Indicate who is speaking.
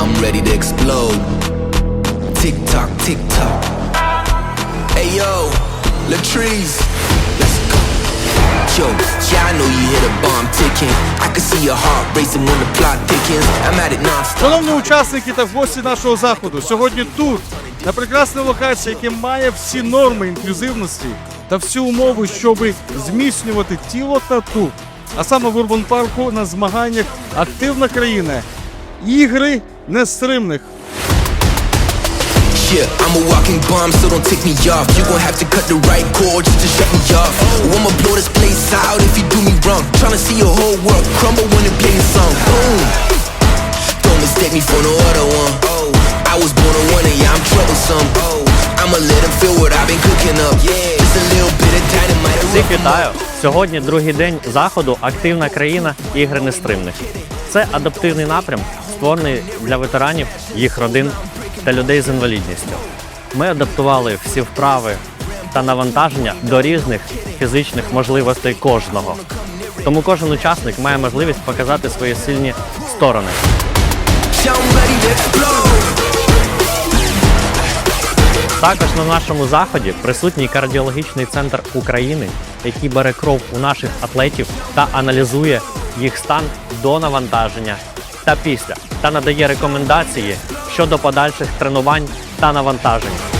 Speaker 1: upload. Tick tock, tick tock. Hey yo, Latrice, let's go. Yo, yeah, I know you hear the bomb ticking. I can see your heart racing when the plot thickens. I'm at it non-stop.
Speaker 2: Шановні учасники та гості нашого заходу, сьогодні тут, на прекрасній локації, яка має всі норми інклюзивності та всі умови, щоб зміцнювати тіло та дух. А саме в Урбан парку на змаганнях активна країна. Ігри нестримних.
Speaker 1: Yeah, I'm a walking bomb, so don't take me off. You gon' have to cut the right chord just to shut me off. I'ma blow this place out if you do me wrong. Tryna see your whole world crumble when it play a song. Boom. Don't mistake me for no other one. Oh, I was born a winner, yeah, I'm troublesome. Oh, I'ma let them feel what I've been cooking up. Yeah, just a little bit of dynamite.
Speaker 3: Всіх вітаю! Сьогодні другий день заходу Активна країна ігри нестримних. Це адаптивний напрям, створений для ветеранів, їх родин та людей з інвалідністю. Ми адаптували всі вправи та навантаження до різних фізичних можливостей кожного. Тому кожен учасник має можливість показати свої сильні сторони. Також на нашому заході присутній кардіологічний центр України, який бере кров у наших атлетів та аналізує їх стан до навантаження та після, та надає рекомендації щодо подальших тренувань та навантажень.